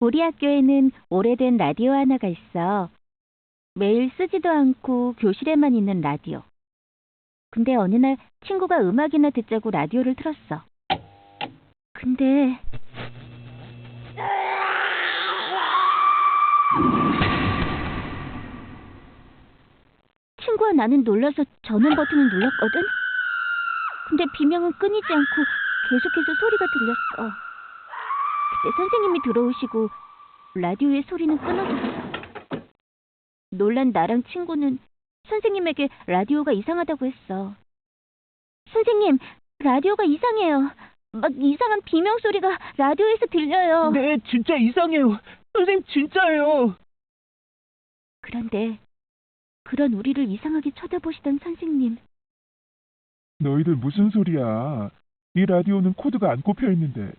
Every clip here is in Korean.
우리 학교에는 오래된 라디오 하나가 있어. 매일 쓰지도 않고 교실에만 있는 라디오. 근데 어느 날 친구가 음악이나 듣자고 라디오를 틀었어. 근데 친구와 나는 놀라서 전원 버튼을 눌렀거든. 근데 비명은 끊이지 않고 계속해서 소리가 들렸어. 그때 선생님이 들어오시고 라디오의 소리는 끊어졌어. 놀란 나랑 친구는 선생님에게 라디오가 이상하다고 했어. 선생님, 라디오가 이상해요. 막 이상한 비명 소리가 라디오에서 들려요. 네, 진짜 이상해요. 선생님, 진짜예요. 그런데 그런 우리를 이상하게 쳐다보시던 선생님, 너희들 무슨 소리야? 이 라디오는 코드가 안 꼽혀 있는데.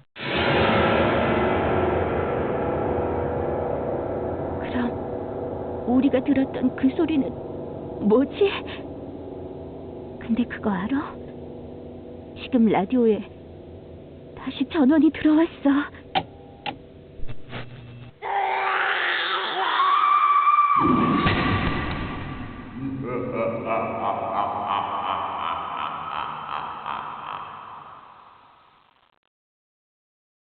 그럼 우리가 들었던 그 소리는 뭐지? 근데 그거 알아? 지금 라디오에 다시 전원이 들어왔어.